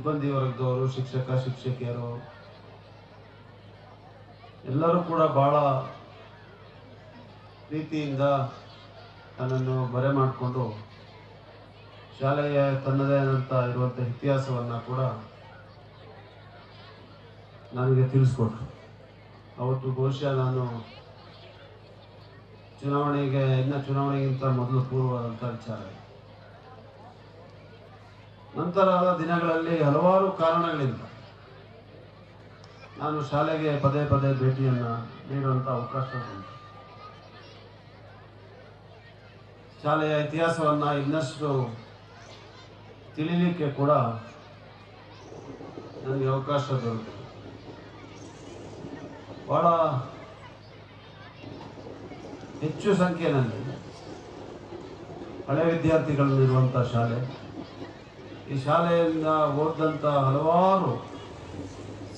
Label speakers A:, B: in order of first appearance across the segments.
A: ಸಿಬ್ಬಂದಿ ವರ್ಗದವರು ಶಿಕ್ಷಕ, ಶಿಕ್ಷಕಿಯರು, ಎಲ್ಲರೂ ಕೂಡ ಬಹಳ ಪ್ರೀತಿಯಿಂದ ತನ್ನನ್ನು ಬರೆ ಮಾಡಿಕೊಂಡು ಶಾಲೆಯ ತನ್ನದೇ ಆದಂಥ ಇರುವಂಥ ಇತಿಹಾಸವನ್ನು ಕೂಡ ನನಗೆ ತಿಳಿಸ್ಕೊಟ್ರು ಅವತ್ತು ಬಹುಶಃ ನಾನು ಚುನಾವಣೆಗೆ, ಇನ್ನು ಚುನಾವಣೆಗಿಂತ ಮೊದಲು ಪೂರ್ವವಾದಂಥ ವಿಚಾರ. ನಂತರದ ದಿನಗಳಲ್ಲಿ ಹಲವಾರು ಕಾರಣಗಳಿಂದ ನಾನು ಶಾಲೆಗೆ ಪದೇ ಪದೇ ಭೇಟಿಯನ್ನು ನೀಡುವಂಥ ಅವಕಾಶ ಶಾಲೆಯ ಇತಿಹಾಸವನ್ನು ಇನ್ನಷ್ಟು ತಿಳಿಲಿಕ್ಕೆ ಕೂಡ ನನಗೆ ಅವಕಾಶ ದೊರೆತಿದೆ ಬಹಳ ಹೆಚ್ಚು ಸಂಖ್ಯೆಯಲ್ಲಿ ಹಳೆ ವಿದ್ಯಾರ್ಥಿಗಳನ್ನಿರುವಂಥ ಶಾಲೆ ಈ ಶಾಲೆಯಿಂದ ಓದಿದಂಥ ಹಲವಾರು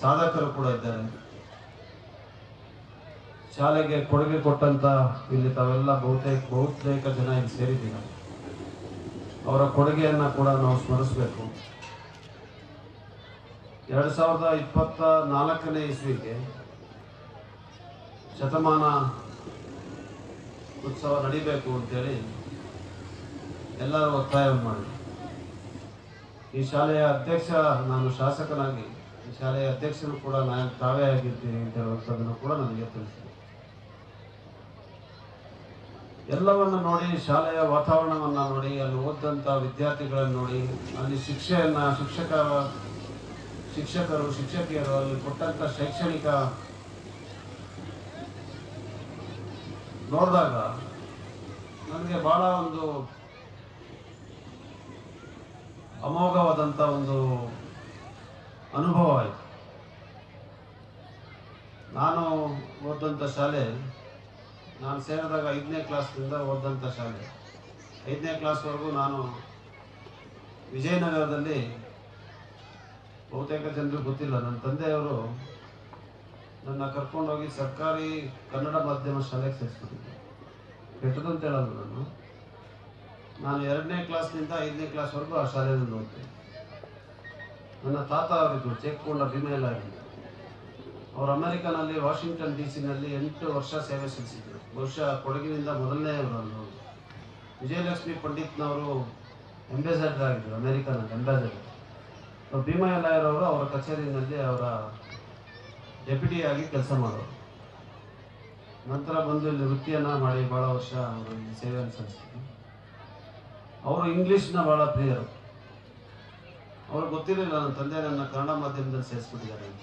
A: ಸಾಧಕರು ಕೂಡ ಇದ್ದಾರೆ. ಶಾಲೆಗೆ ಕೊಡುಗೆ ಕೊಟ್ಟಂತ ಇಲ್ಲಿ ತಾವೆಲ್ಲ ಬಹುತೇಕ ಬಹುತೇಕ ಜನ ಇಲ್ಲಿ ಸೇರಿದ್ದೀರ? ಅವರ ಕೊಡುಗೆಯನ್ನು ಕೂಡ ನಾವು ಸ್ಮರಿಸಬೇಕು. ಎರಡು ಸಾವಿರದ ಇಪ್ಪತ್ತ ನಾಲ್ಕನೇ ಇಸ್ವಿಗೆ ಶತಮಾನ ಉತ್ಸವ ನಡಿಬೇಕು ಅಂತೇಳಿ ಎಲ್ಲರೂ ಒತ್ತಾಯ ಮಾಡಿದರು. ಈ ಶಾಲೆಯ ಅಧ್ಯಕ್ಷ, ನಾನು ಶಾಸಕನಾಗಿ ಈ ಶಾಲೆಯ ಅಧ್ಯಕ್ಷರು ಕೂಡ ನಾನು ತಾವೇ ಆಗಿರ್ತೀನಿ ಅಂತ ಹೇಳುವಂಥದ್ದನ್ನು ಕೂಡ ನನಗೆ ತಿಳಿಸಿದೆ. ಎಲ್ಲವನ್ನು ನೋಡಿ, ಶಾಲೆಯ ವಾತಾವರಣವನ್ನು ನೋಡಿ, ಅಲ್ಲಿ ಓದಂಥ ವಿದ್ಯಾರ್ಥಿಗಳನ್ನು ನೋಡಿ, ಅಲ್ಲಿ ಶಿಕ್ಷೆಯನ್ನು, ಶಿಕ್ಷಕ, ಶಿಕ್ಷಕರು, ಶಿಕ್ಷಕಿಯರು ಅಲ್ಲಿ ಕೊಟ್ಟಂಥ ಶೈಕ್ಷಣಿಕ ನೋಡಿದಾಗ, ನನಗೆ ಬಹಳ ಒಂದು ಅಮೋಘವಾದಂಥ ಒಂದು ಅನುಭವ ಆಯಿತು ನಾನು ಓದಂಥ ಶಾಲೆ, ನಾನು ಸೇರಿದಾಗ ಐದನೇ ಕ್ಲಾಸ್ನಿಂದ ಓದಂಥ ಶಾಲೆ. ಐದನೇ ಕ್ಲಾಸ್ವರೆಗೂ ನಾನು ವಿಜಯನಗರದಲ್ಲಿ ಬಹುತೇಕ ಜನರಿಗೆ ಗೊತ್ತಿಲ್ಲ. ನನ್ನ ತಂದೆಯವರು ನನ್ನ ಕರ್ಕೊಂಡೋಗಿ ಸರ್ಕಾರಿ ಕನ್ನಡ ಮಾಧ್ಯಮ ಶಾಲೆಗೆ ಸೇರಿಸ್ಕೊಂಡಿದ್ದೆ ಕೆಟ್ಟದಂತ ಹೇಳೋದು ನಾನು. ನಾನು ಎರಡನೇ ಕ್ಲಾಸ್ನಿಂದ ಐದನೇ ಕ್ಲಾಸ್ವರೆಗೂ ಆ ಶಾಲೆಯಲ್ಲಿ ಓದ್ತೀನಿ ನನ್ನ ತಾತ ಅವರಿದ್ರು ಚೇಕ್ಕೊಂಡ ಆಗಿದ್ದರು ಅವರು ಅಮೆರಿಕನಲ್ಲಿ, ವಾಷಿಂಗ್ಟನ್ ಡಿ ಸಿನಲ್ಲಿ ಎಂಟು ವರ್ಷ ಸೇವೆ ಸಲ್ಲಿಸಿದ್ರು. ಬಹುಶಃ ಕೊಡಗಿನಿಂದ ಮೊದಲನೇ ಅವರು ವಿಜಯಲಕ್ಷ್ಮಿ ಪಂಡಿತ್ನವರು ಅಂಬಾಸಡರ್ ಆಗಿದ್ದರು ಅಮೆರಿಕನಲ್ಲಿ ಅಂಬಾಸಡರ್ ಭೀಮಯ್ಯಲಾಯರವರು ಅವರ ಕಚೇರಿನಲ್ಲಿ ಅವರ ಡೆಪ್ಯೂಟಿಯಾಗಿ ಕೆಲಸ ಮಾಡೋರು. ನಂತರ ಬಂದು ಇಲ್ಲಿ ವೃತ್ತಿಯನ್ನು ಮಾಡಿ ಭಾಳ ವರ್ಷ ಅವರು ಇಲ್ಲಿ ಸೇವೆಯನ್ನು ಸಲ್ಲಿಸಿದ್ರು. ಅವರು ಇಂಗ್ಲೀಷ್ನ ಭಾಳ ಪ್ರಿಯರು. ಅವ್ರಿಗೆ ಗೊತ್ತಿರಲಿಲ್ಲ ನನ್ನ ತಂದೆ ನನ್ನ ಕನ್ನಡ ಮಾಧ್ಯಮದಲ್ಲಿ ಸೇರಿಸ್ಬಿಟ್ಟಿದ್ದಾರೆ ಅಂತ.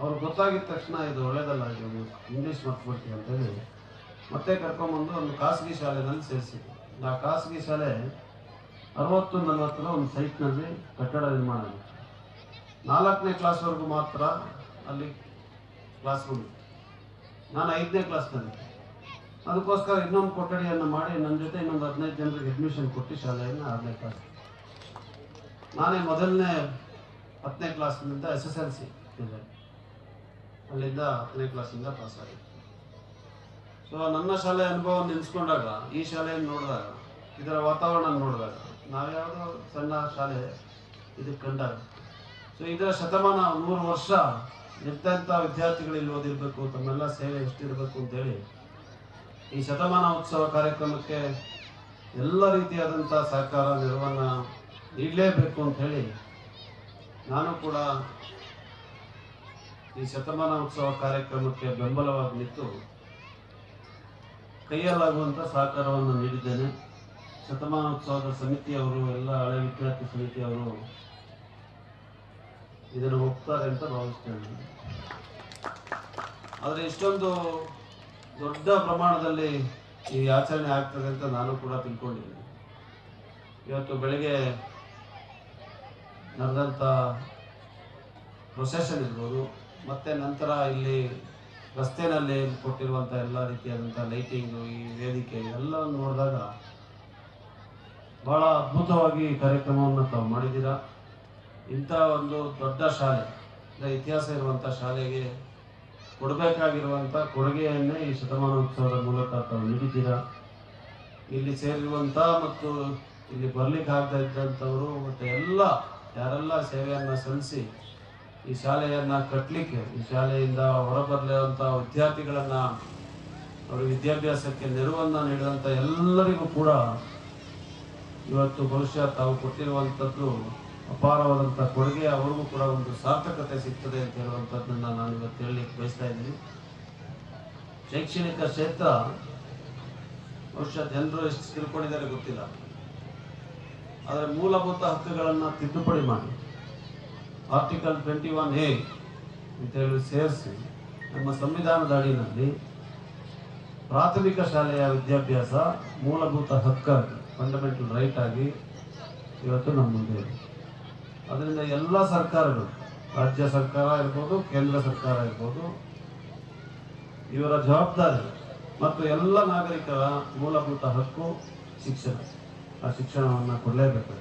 A: ಅವ್ರಿಗೆ ಗೊತ್ತಾಗಿದ ತಕ್ಷಣ ಇದು ಒಳ್ಳೇದಲ್ಲ ಇದು ಇಂಗ್ಲೀಷ್ ಮರ್ತ್ಬಿಡ್ತೀವಿ ಅಂತೇಳಿ ಮತ್ತೆ ಕರ್ಕೊಂಬಂದು ಒಂದು ಖಾಸಗಿ ಶಾಲೆನಲ್ಲಿ ಸೇರಿಸಿದ್ರು. ಆ ಖಾಸಗಿ ಶಾಲೆ ಅರವತ್ತು ನಲವತ್ತರ ಒಂದು ಸೈಟ್ನಲ್ಲಿ ಕಟ್ಟಡ ನಿರ್ಮಾಣ ಆಗಿತ್ತು. ನಾಲ್ಕನೇ ಕ್ಲಾಸ್ವರೆಗೂ ಮಾತ್ರ ಅಲ್ಲಿ ಕ್ಲಾಸ್ ರೂಮ್. ನಾನು ಐದನೇ ಕ್ಲಾಸ್ನಲ್ಲಿ ಅದಕ್ಕೋಸ್ಕರ ಇನ್ನೊಂದು ಕೊಠಡಿಯನ್ನು ಮಾಡಿ ನನ್ನ ಜೊತೆ ಇನ್ನೊಂದು ಹದಿನೈದು ಜನರಿಗೆ ಅಡ್ಮಿಷನ್ ಕೊಟ್ಟು ಶಾಲೆಯನ್ನು ಆರನೇ ಕ್ಲಾಸ್ ನಾನೇ ಮೊದಲನೇ ಹತ್ತನೇ ಕ್ಲಾಸ್ನಿಂದ ಎಸ್ ಎಸ್ ಎಲ್ ಸಿ ಅಲ್ಲಿಂದ ಹತ್ತನೇ ಕ್ಲಾಸಿಂದ ಪಾಸ್ ಆಗಿದೆ ಸೊ ನನ್ನ ಶಾಲೆ ಅನುಭವ ನೆನೆಸ್ಕೊಂಡಾಗ, ಈ ಶಾಲೆಯನ್ನು ನೋಡಿದಾಗ, ಇದರ ವಾತಾವರಣ ನೋಡಿದಾಗ, ನಾವ್ಯಾವುದೋ ಸಣ್ಣ ಶಾಲೆ ಇದಕ್ಕೆ ಕಂಡಾಗ. ಸೊ ಇದರ ಶತಮಾನ ನೂರು ವರ್ಷ ಎಂತೆಂಥ ವಿದ್ಯಾರ್ಥಿಗಳು ಇಲ್ಲಿ ಓದಿರಬೇಕು, ತಮ್ಮೆಲ್ಲ ಸೇವೆ ಎಷ್ಟಿರಬೇಕು ಅಂತೇಳಿ ಈ ಶತಮಾನ ಉತ್ಸವ ಕಾರ್ಯಕ್ರಮಕ್ಕೆ ಎಲ್ಲ ರೀತಿಯಾದಂಥ ಸಹಕಾರ, ನೆರವನ್ನು ನೀಡಲೇಬೇಕು ಅಂತ ಹೇಳಿ ನಾನು ಕೂಡ ಈ ಶತಮಾನ ಉತ್ಸವ ಕಾರ್ಯಕ್ರಮಕ್ಕೆ ಬೆಂಬಲವಾಗಿ ನಿಂತು ಕೈಯಲ್ಲಾಗುವಂಥ ಸಹಕಾರವನ್ನು ನೀಡಿದ್ದೇನೆ. ಶತಮಾನೋತ್ಸವದ ಸಮಿತಿಯವರು, ಎಲ್ಲ ಹಳೆ ವಿದ್ಯಾರ್ಥಿ ಸಮಿತಿಯವರು ಇದನ್ನು ಒಪ್ತಾರೆ ಅಂತ ಭಾವಿಸ್ತೇನೆ. ಆದರೆ ಇಷ್ಟೊಂದು ದೊಡ್ಡ ಪ್ರಮಾಣದಲ್ಲಿ ಈ ಆಚರಣೆ ಆಗ್ತದೆ ಅಂತ ನಾನು ಕೂಡ ತಿಳ್ಕೊಂಡಿದ್ದೀನಿ. ಇವತ್ತು ಬೆಳಿಗ್ಗೆ ನಡೆದಂಥ ಪ್ರೊಸೆಷನ್ ಇರ್ಬೋದು, ಮತ್ತು ನಂತರ ಇಲ್ಲಿ ರಸ್ತೆನಲ್ಲಿ ಕೊಟ್ಟಿರುವಂಥ ಎಲ್ಲ ರೀತಿಯಾದಂಥ ಲೈಟಿಂಗು ಈ ವೇದಿಕೆ ಎಲ್ಲ ನೋಡಿದಾಗ ಭಾಳ ಅದ್ಭುತವಾಗಿ ಕಾರ್ಯಕ್ರಮವನ್ನು ತಾವು ಮಾಡಿದ್ದೀರಾ? ಇಂಥ ಒಂದು ದೊಡ್ಡ ಶಾಲೆ ಇತಿಹಾಸ ಇರುವಂಥ ಶಾಲೆಗೆ ಕೊಡಬೇಕಾಗಿರುವಂಥ ಕೊಡುಗೆಯನ್ನೇ ಈ ಶತಮಾನೋತ್ಸವದ ಮೂಲಕ ತಾವು ನೀಡಿದ್ದೀರಾ? ಇಲ್ಲಿ ಸೇರಿರುವಂಥ ಮತ್ತು ಇಲ್ಲಿ ಬರ್ಲಿಕ್ಕೆ ಆಗ್ತಾ ಇದ್ದಂಥವರು ಮತ್ತು ಎಲ್ಲ ಯಾರೆಲ್ಲ ಸೇವೆಯನ್ನು ಸಲ್ಲಿಸಿ ಈ ಶಾಲೆಯನ್ನು ಕಟ್ಟಲಿಕ್ಕೆ ಈ ಶಾಲೆಯಿಂದ ಹೊರಬರಲಿರುವಂಥ ವಿದ್ಯಾರ್ಥಿಗಳನ್ನು, ಅವರ ವಿದ್ಯಾಭ್ಯಾಸಕ್ಕೆ ನೆರವನ್ನು ನೀಡಿದಂಥ ಎಲ್ಲರಿಗೂ ಕೂಡ ಇವತ್ತು ಭವಿಷ್ಯ ತಾವು ಕೊಟ್ಟಿರುವಂಥದ್ದು ಅಪಾರವಾದಂಥ ಕೊಡುಗೆ ಅವ್ರಿಗೂ ಕೂಡ ಒಂದು ಸಾರ್ಥಕತೆ ಸಿಗ್ತದೆ ಅಂತ ಹೇಳುವಂಥದ್ದನ್ನು ನಾನು ಇವತ್ತು ಹೇಳಲಿಕ್ಕೆ ಬಯಸ್ತಾ ಇದ್ದೀನಿ. ಶೈಕ್ಷಣಿಕ ಕ್ಷೇತ್ರ, ಬಹುಶಃ ಜನರು ಎಷ್ಟು ತಿಳ್ಕೊಂಡಿದ್ದಾರೆ ಗೊತ್ತಿಲ್ಲ. ಆದರೆ ಮೂಲಭೂತ ಹಕ್ಕುಗಳನ್ನು ತಿದ್ದುಪಡಿ ಮಾಡಿ. ಆರ್ಟಿಕಲ್ ಟ್ವೆಂಟಿ ಒನ್ ಎ ಅಂತೇಳಿ ಸೇರಿಸಿ, ನಮ್ಮ ಸಂವಿಧಾನದ ಅಡಿಯಲ್ಲಿ ಪ್ರಾಥಮಿಕ ಶಾಲೆಯ ವಿದ್ಯಾಭ್ಯಾಸ ಮೂಲಭೂತ ಹಕ್ಕಾಗಿ ಫಂಡಮೆಂಟಲ್ ರೈಟ್ ಆಗಿ ಇವತ್ತು ನಮ್ಮ ಮುಂದೆ ಇದೆ ಅದರಿಂದ ಎಲ್ಲ ಸರ್ಕಾರಗಳು, ರಾಜ್ಯ ಸರ್ಕಾರ ಇರ್ಬೋದು, ಕೇಂದ್ರ ಸರ್ಕಾರ ಇರ್ಬೋದು, ಇವರ ಜವಾಬ್ದಾರಿ ಮತ್ತು ಎಲ್ಲ ನಾಗರಿಕರ ಮೂಲಭೂತ ಹಕ್ಕು ಶಿಕ್ಷಣ. ಆ ಶಿಕ್ಷಣವನ್ನು ಕೊಡಲೇಬೇಕು.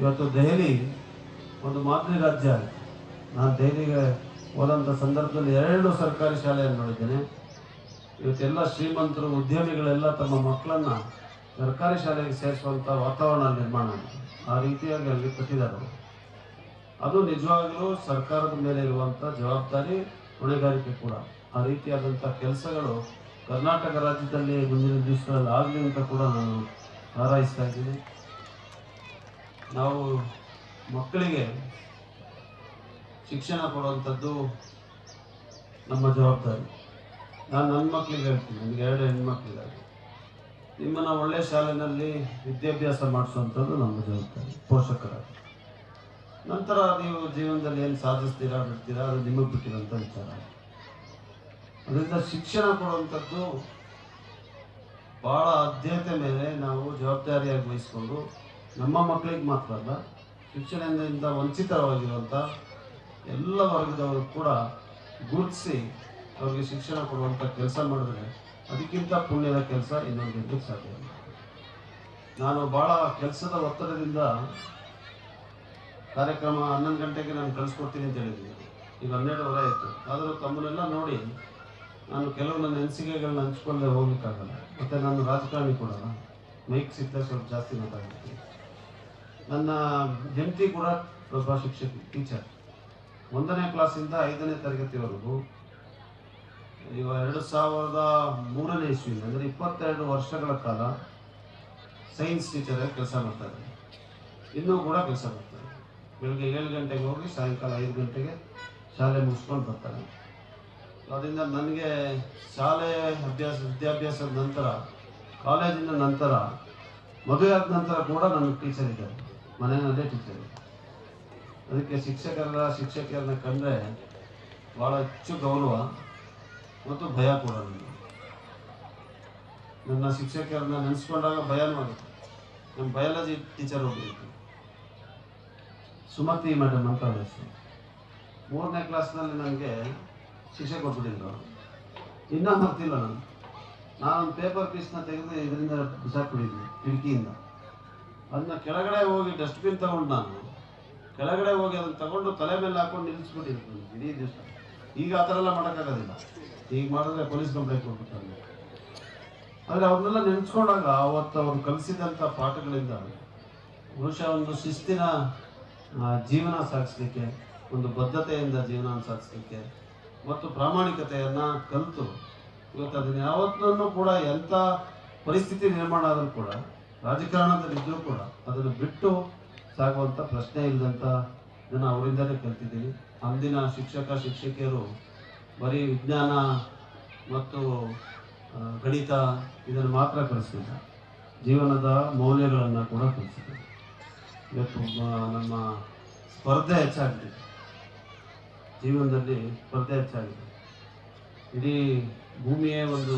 A: ಇವತ್ತು ದೆಹಲಿ ಒಂದು ಮಾದರಿ ರಾಜ್ಯ ನಾನು ದೆಹಲಿಗೆ ಹೋದಂಥ ಸಂದರ್ಭದಲ್ಲಿ ಎರಡು ಸರ್ಕಾರಿ ಶಾಲೆಯನ್ನು ನೋಡಿದ್ದೇನೆ. ಇವತ್ತೆಲ್ಲ ಶ್ರೀಮಂತರು, ಉದ್ಯಮಿಗಳೆಲ್ಲ ತಮ್ಮ ಮಕ್ಕಳನ್ನು ಸರ್ಕಾರಿ ಶಾಲೆಗೆ ಸೇರಿಸುವಂಥ ವಾತಾವರಣ ನಿರ್ಮಾಣ ಆ ರೀತಿಯಾಗಿ ಅಲ್ಲಿ ಕಟ್ಟಿದ್ದಾರೆ. ಅದು ನಿಜವಾಗ್ಲೂ ಸರ್ಕಾರದ ಮೇಲೆ ಇರುವಂಥ ಜವಾಬ್ದಾರಿ ಹೊಣೆಗಾರಿಕೆ ಕೂಡ. ಆ ರೀತಿಯಾದಂಥ ಕೆಲಸಗಳು ಕರ್ನಾಟಕ ರಾಜ್ಯದಲ್ಲಿ ಮುಂದಿನ ದಿವಸಗಳಲ್ಲಿ ಆಗಲಿ ಅಂತ ಕೂಡ ನಾನು ಹಾರೈಸ್ತಾ ಇದ್ದೀನಿ. ನಾವು ಮಕ್ಕಳಿಗೆ ಶಿಕ್ಷಣ ಕೊಡುವಂಥದ್ದು ನಮ್ಮ ಜವಾಬ್ದಾರಿ. ನಾನು ನನ್ನ ಮಕ್ಕಳಿಗೆ ಹೇಳ್ತೀನಿ, ನನಗೆ ಎರಡು ಹೆಣ್ಮಕ್ಳಿದ್ದಾರೆ ನಿಮ್ಮನ್ನು ಒಳ್ಳೆಯ ಶಾಲೆಯಲ್ಲಿ ವಿದ್ಯಾಭ್ಯಾಸ ಮಾಡಿಸುವಂಥದ್ದು ನಮ್ಮ ಜವಾಬ್ದಾರಿ, ಪೋಷಕರಾಗಿ. ನಂತರ ನೀವು ಜೀವನದಲ್ಲಿ ಏನು ಸಾಧಿಸ್ತೀರಾ, ಬಿಡ್ತೀರಾ, ಅದು ನಿಮಗೆ ಬಿಟ್ಟಿರೋಂಥ ವಿಚಾರ. ಅದರಿಂದ ಶಿಕ್ಷಣ ಕೊಡುವಂಥದ್ದು ಭಾಳ ಆದ್ಯತೆ ಮೇಲೆ ನಾವು ಜವಾಬ್ದಾರಿಯಾಗಿ ವಹಿಸ್ಕೊಂಡು ನಮ್ಮ ಮಕ್ಕಳಿಗೆ ಮಾತ್ರ ಅಲ್ಲ, ಶಿಕ್ಷಣದಿಂದ ವಂಚಿತವಾಗಿರುವಂಥ ಎಲ್ಲ ವರ್ಗದವರು ಕೂಡ ಗುರುತಿಸಿ ಅವರಿಗೆ ಶಿಕ್ಷಣ ಕೊಡುವಂಥ ಕೆಲಸ ಮಾಡಿದ್ರೆ ಅದಕ್ಕಿಂತ ಪುಣ್ಯದ ಕೆಲಸ ಇನ್ನೊಂದು ಸಾಧ್ಯ ನಾನು ಭಾಳ ಕೆಲಸದ ಒತ್ತಡದಿಂದ ಕಾರ್ಯಕ್ರಮ ಹನ್ನೊಂದು ಗಂಟೆಗೆ ನಾನು ಕಳಿಸ್ಕೊಡ್ತೀನಿ ಅಂತ ಹೇಳಿದ್ದೀನಿ ಈಗ ಹನ್ನೆರಡುವರೆ ಆಯಿತು. ಆದರೂ ತಮ್ಮನ್ನೆಲ್ಲ ನೋಡಿ ನಾನು ಕೆಲವು ನನ್ನ ಅನಿಸಿಕೆಗಳನ್ನ ಹಂಚ್ಕೊಂಡೆ ಹೋಗ್ಲಿಕ್ಕಾಗಲ್ಲ. ಮತ್ತು ನಾನು ರಾಜಕಾರಣಿ ಕೂಡ. ಮೈಕ್ ಸಿಗ್ತಾ ಸ್ವಲ್ಪ ಜಾಸ್ತಿ ಮಾತಾಡ್ತೀನಿ. ನನ್ನ ಹೆಂಡತಿ ಕೂಡ ಪ್ರಭಾ ಶಿಕ್ಷಕಿ, ಟೀಚರ್. ಒಂದನೇ ಕ್ಲಾಸಿಂದ ಐದನೇ ತರಗತಿವರೆಗೂ ಈಗ ಎರಡು ಸಾವಿರದ ಮೂರನೇ ಇಸ್ವಿಯಿಂದ, ಅಂದರೆ ಇಪ್ಪತ್ತೆರಡು ವರ್ಷಗಳ ಕಾಲ ಸೈನ್ಸ್ ಟೀಚರಾಗಿ ಕೆಲಸ ಮಾಡ್ತಾರೆ ಇನ್ನೂ ಕೂಡ ಕೆಲಸ ಮಾಡ್ತಾರೆ ಬೆಳಗ್ಗೆ ಏಳು ಗಂಟೆಗೆ ಹೋಗಿ ಸಾಯಂಕಾಲ ಐದು ಗಂಟೆಗೆ ಶಾಲೆ ಮುಗಿಸ್ಕೊಂಡು ಬರ್ತಾರೆ. ಅದರಿಂದ ನನಗೆ ಶಾಲೆ ಅಭ್ಯಾಸ, ವಿದ್ಯಾಭ್ಯಾಸದ ನಂತರ, ಕಾಲೇಜಿನ ನಂತರ, ಮದುವೆ ಆದ ನಂತರ ಕೂಡ ನನ್ನ ಟೀಚರ್ ಇದ್ದಾರೆ. ಮನೆಯಲ್ಲೇ ಟೀಚರ್ ಅದಕ್ಕೆ ಶಿಕ್ಷಕರ ಶಿಕ್ಷಕಿಯರನ್ನ ಕಂಡ್ರೆ ಭಾಳ ಹೆಚ್ಚು ಗೌರವ ಮತ್ತು ಭಯ ಕೂಡ ನನಗೆ. ನನ್ನ ಶಿಕ್ಷಕಿಯರನ್ನ ನೆನೆಸ್ಕೊಂಡಾಗ ಭಯನೂ ಆಗುತ್ತೆ ನಮ್ಮ ಬಯಾಲಜಿ ಟೀಚರ್ ಒಬ್ಬರು ಸುಮತಿ ಮೇಡಮ್ ಅಂತ ಅವ್ರ ಹೆಸರು ಮೂರನೇ ಕ್ಲಾಸ್ನಲ್ಲಿ ನನಗೆ ಶಿಕ್ಷೆ ಕೊಟ್ಬಿಟ್ಟಿದ್ರು. ಇನ್ನೂ ಮರ್ತಿಲ್ಲ ನಾನು. ನಾನೊಂದು ಪೇಪರ್ ಪೀಸ್ನ ತೆಗೆದು ಇದರಿಂದ ಬಿಸಾಕ್ಬಿಟ್ಟಿದ್ದೆ, ಕಿಟಕಿಯಿಂದ. ಅದನ್ನ ಕೆಳಗಡೆ ಹೋಗಿ ಡಸ್ಟ್ಬಿನ್ ತಗೊಂಡು ನಾನು. ಕೆಳಗಡೆ ಹೋಗಿ ಅದನ್ನ ತಗೊಂಡು ತಲೆ ಮೇಲೆ ಹಾಕೊಂಡು ನಿಲ್ಲಿಸ್ಬಿಟ್ಟಿರ್ತೀನಿ ಇಡೀ ದಿವಸ. ಈಗ ಆ ಥರ ಎಲ್ಲ ಮಾಡೋಕ್ಕಾಗೋದಿಲ್ಲ. ಈಗ ಮಾಡಿದ್ರೆ ಪೊಲೀಸ್ ಕಂಪ್ಲೇಂಟ್ ಕೊಟ್ಬಿಟ್ಟು ಆದರೆ ಅವ್ರನ್ನೆಲ್ಲ ನೆನೆಸ್ಕೊಂಡಾಗ ಅವತ್ತು ಅವರು ಕಲಿಸಿದಂಥ ಪಾಠಗಳಿಂದ ಬಹುಶಃ ಒಂದು ಶಿಸ್ತಿನ ಜೀವನ ಸಾಗಿಸ್ಲಿಕ್ಕೆ, ಒಂದು ಬದ್ಧತೆಯಿಂದ ಜೀವನ ಸಾಗಿಸ್ಲಿಕ್ಕೆ, ಮತ್ತು ಪ್ರಾಮಾಣಿಕತೆಯನ್ನು ಕಲಿತು, ಇವತ್ತು ಅದನ್ನು ಯಾವತ್ತೂ ಕೂಡ ಎಂಥ ಪರಿಸ್ಥಿತಿ ನಿರ್ಮಾಣ ಆದರೂ ಕೂಡ ರಾಜಕಾರಣದಲ್ಲಿದ್ದರೂ ಕೂಡ ಅದನ್ನು ಬಿಟ್ಟು ಸಾಗುವಂಥ ಪ್ರಶ್ನೆ ಇಲ್ಲದಂಥ ಇದನ್ನು ಅವರಿಂದಲೇ ಕಲ್ತಿದ್ದೀನಿ. ಅಂದಿನ ಶಿಕ್ಷಕ, ಶಿಕ್ಷಕಿಯರು ಬರೀ ವಿಜ್ಞಾನ ಮತ್ತು ಗಣಿತ ಇದನ್ನು ಮಾತ್ರ ಕಲಿಸ್ತಿಲ್ಲ ಜೀವನದ ಮೌಲ್ಯಗಳನ್ನು ಕೂಡ ಕಲಿಸಿದ್ದಾರೆ ಇವತ್ತು ನಮ್ಮ ಸ್ಪರ್ಧೆ ಹೆಚ್ಚಾಗಿದೆ. ಜೀವನದಲ್ಲಿ ಸ್ಪರ್ಧೆ ಹೆಚ್ಚಾಗಿದೆ. ಇಡೀ ಭೂಮಿಯೇ ಒಂದು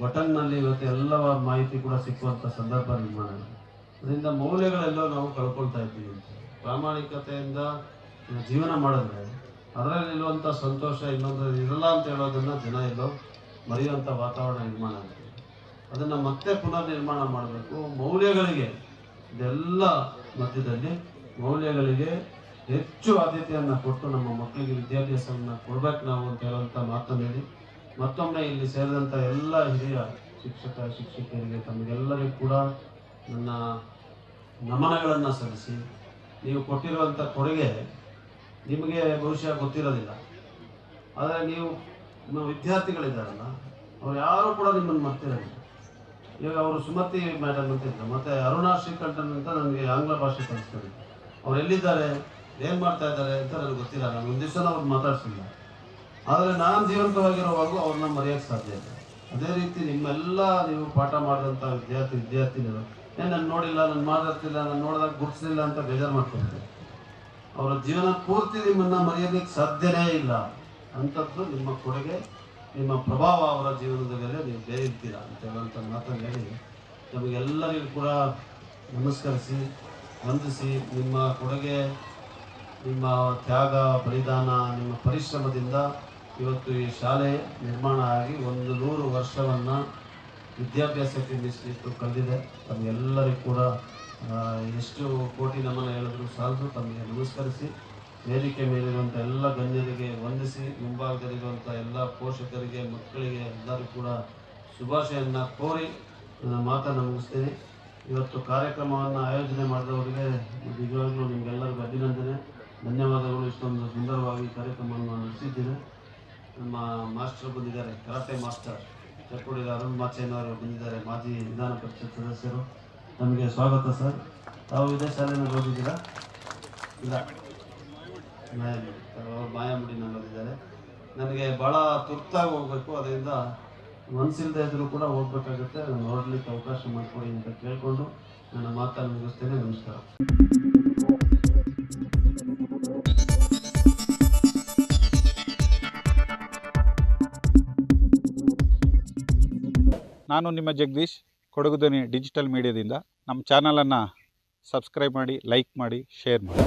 A: ಬಟನ್ನಲ್ಲಿ ಇವತ್ತು ಎಲ್ಲ ಮಾಹಿತಿ ಕೂಡ ಸಿಕ್ಕುವಂಥ ಸಂದರ್ಭ ನಿರ್ಮಾಣ ಅದರಿಂದ ಮೌಲ್ಯಗಳೆಲ್ಲ ನಾವು ಕಳ್ಕೊಳ್ತಾ ಇದ್ದೀವಿ ಅಂತ ಪ್ರಾಮಾಣಿಕತೆಯಿಂದ ಜೀವನ ಮಾಡಿದ್ರೆ ಅದರಲ್ಲಿರುವಂಥ ಸಂತೋಷ ಇನ್ನೊಂದು ಇರಲ್ಲ ಅಂತ ಹೇಳೋದನ್ನು ಜನ ಎಲ್ಲೋ ಮರೆಯುವಂಥ ವಾತಾವರಣ ನಿರ್ಮಾಣ ಆಗಿದೆ. ಅದನ್ನು ಮತ್ತೆ ಪುನರ್ ನಿರ್ಮಾಣ ಮಾಡಬೇಕು. ಮೌಲ್ಯಗಳಿಗೆ ಇದೆಲ್ಲ ಮಧ್ಯದಲ್ಲಿ ಮೌಲ್ಯಗಳಿಗೆ ಹೆಚ್ಚು ಆದ್ಯತೆಯನ್ನು ಕೊಟ್ಟು ನಮ್ಮ ಮಕ್ಕಳಿಗೆ ವಿದ್ಯಾಭ್ಯಾಸವನ್ನು ಕೊಡ್ಬೇಕು ನಾವು ಅಂತ ಹೇಳುವಂಥ ಮಾತನ್ನು ಮತ್ತೊಮ್ಮೆ ಇಲ್ಲಿ ಸೇರಿದಂಥ ಎಲ್ಲ ಹಿರಿಯ ಶಿಕ್ಷಕ, ಶಿಕ್ಷಕಿಯರಿಗೆ ತಮಗೆಲ್ಲರಿಗೂ ಕೂಡ ನನ್ನ ನಮನಗಳನ್ನು ಸಲ್ಲಿಸಿ, ನೀವು ಕೊಟ್ಟಿರುವಂಥ ಕೊಡುಗೆ ನಿಮಗೆ ಬಹುಶಃ ಗೊತ್ತಿರೋದಿಲ್ಲ. ಆದರೆ ನೀವು ವಿದ್ಯಾರ್ಥಿಗಳಿದ್ದಾರಲ್ಲ, ಅವ್ರು ಯಾರೂ ಕೂಡ ನಿಮ್ಮನ್ನು ಮರ್ತಿರೋದಿಲ್ಲ. ಇವಾಗ ಅವರು ಸುಮತಿ ಮೇಡಮ್ ಅಂತ ಇದ್ರು. ಮತ್ತೆ ಅರುಣಾ ಶ್ರೀಕಂಠನ್ ಅಂತ ನನಗೆ ಆಂಗ್ಲ ಭಾಷೆ ಕಲಿಸ್ತಾರೆ. ಅವ್ರು ಎಲ್ಲಿದ್ದಾರೆ? ಏನು ಮಾಡ್ತಾ ಇದ್ದಾರೆ ಅಂತ ನನಗೆ ಗೊತ್ತಿಲ್ಲ. ನಾನು ಒಂದು ದಿವಸ ಅವ್ರು ಮಾತಾಡ್ಸಿಲ್ಲ. ಆದರೆ ನಾನು ಜೀವಂತವಾಗಿರುವಾಗ ಅವ್ರನ್ನ ಮರೆಯೋಕ್ಕೆ ಸಾಧ್ಯ ಇದೆ ಅದೇ ರೀತಿ ನಿಮ್ಮೆಲ್ಲ ನೀವು ಪಾಠ ಮಾಡಿದಂಥ ವಿದ್ಯಾರ್ಥಿ ವಿದ್ಯಾರ್ಥಿನಿಗಳು ಏ, ನಾನು ನೋಡಿಲ್ಲ, ನಾನು ಮಾತಾಡ್ತಿಲ್ಲ, ನಾನು ನೋಡಿದಾಗ ಗುರುತಿಸಲಿಲ್ಲ ಅಂತ ಬೇಜಾರು ಮಾಡ್ಕೊಳ್ತಾರೆ ಅವರ ಜೀವನ ಪೂರ್ತಿ ನಿಮ್ಮನ್ನು ಮರೆಯೋದಕ್ಕೆ ಸಾಧ್ಯನೇ ಇಲ್ಲ. ಅಂತದ್ದು ನಿಮ್ಮ ಕೊಡುಗೆ. ನಿಮ್ಮ ಪ್ರಭಾವ ಅವರ ಜೀವನದ ಮೇಲೆ ನೀವು ಬೇರೆ ಇರ್ತೀರಾ ಅಂತ ಹೇಳುವಂಥ ಮಾತನ್ನು ಹೇಳಿ ನಮಗೆಲ್ಲರಿಗೂ ಕೂಡ ನಮಸ್ಕರಿಸಿ, ವಂದಿಸಿ ನಿಮ್ಮ ಕೊಡುಗೆ, ನಿಮ್ಮ ತ್ಯಾಗ, ಬಲಿದಾನ, ನಿಮ್ಮ ಪರಿಶ್ರಮದಿಂದ ಇವತ್ತು ಈ ಶಾಲೆ ನಿರ್ಮಾಣ ಆಗಿ ಒಂದು ನೂರು ವರ್ಷವನ್ನು ವಿದ್ಯಾಭ್ಯಾಸಕ್ಕೆ ಮೀಸಲಿಟ್ಟು ಕಳೆದಿದೆ. ತಮಗೆಲ್ಲರಿಗೂ ಕೂಡ ಎಷ್ಟು ಕೋಟಿ ನಮನ ಹೇಳಿದ್ರು ಸಾಲದು, ತಮಗೆ ನಮಸ್ಕರಿಸಿ. ವೇದಿಕೆ ಮೇಲಿರುವಂಥ ಎಲ್ಲ ಗಣ್ಯರಿಗೆ ವಂದಿಸಿ ಮುಂಭಾಗದಲ್ಲಿರುವಂಥ ಎಲ್ಲ ಪೋಷಕರಿಗೆ, ಮಕ್ಕಳಿಗೆ ಎಲ್ಲರೂ ಕೂಡ ಶುಭಾಶಯವನ್ನು ಕೋರಿ ನನ್ನ ಮಾತನ್ನು ಮುಗಿಸ್ತೀನಿ. ಇವತ್ತು ಕಾರ್ಯಕ್ರಮವನ್ನು ಆಯೋಜನೆ ಮಾಡಿದವರಿಗೆ ನಿಜವಾಗ್ಲೂ ನಿಮಗೆಲ್ಲರಿಗೂ ಅಭಿನಂದನೆ. ಧನ್ಯವಾದಗಳು. ಇಷ್ಟೊಂದು ಸುಂದರವಾಗಿ ಕಾರ್ಯಕ್ರಮವನ್ನು ನಡೆಸಿದ್ದೇನೆ ನಮ್ಮ ಮಾಸ್ಟರ್ ಬಂದಿದ್ದಾರೆ, ಕರಾಟೆ ಮಾಸ್ಟರ್ ಚಕ್ಕುಡಿಗ ಅರುಣ್ ಮಾಚೇನವರು ಬಂದಿದ್ದಾರೆ, ಮಾಜಿ ವಿಧಾನ ಪರಿಷತ್ ಸದಸ್ಯರು. ನಮಗೆ ಸ್ವಾಗತ ಸರ್. ತಾವು ಇದೇ ಶಾಲೆಯನ್ನು ಓದಿದ್ದೀರಾ? ಇಲ್ಲ. ಮಾಯಾಮುಡಿನಲ್ಲಿ ಓದಿದ್ದಾರೆ ನನಗೆ ಭಾಳ ತುರ್ತಾಗಿ ಹೋಗಬೇಕು, ಅದರಿಂದ ಮನಸ್ಸಿಲ್ಲದೆ ಇದ್ರೂ ಕೂಡ ಹೋಗ್ಬೇಕಾಗುತ್ತೆ. ನಾನು ನೋಡಲಿಕ್ಕೆ ಅವಕಾಶ ಮಾಡಿಕೊಡಿ ಅಂತ ಕೇಳಿಕೊಂಡು ನನ್ನ ಮಾತನ್ನು ಮುಗಿಸ್ತೇನೆ. ನಮಸ್ಕಾರ.
B: ನಾನು ನಿಮ್ಮ ಜಗದೀಶ್, ಕೊಡಗು ಡಿಜಿಟಲ್ ಮೀಡಿಯಾದಿಂದ. ನಮ್ಮ ಚಾನಲನ್ನು ಸಬ್ಸ್ಕ್ರೈಬ್ ಮಾಡಿ, ಲೈಕ್ ಮಾಡಿ, ಶೇರ್ ಮಾಡಿ.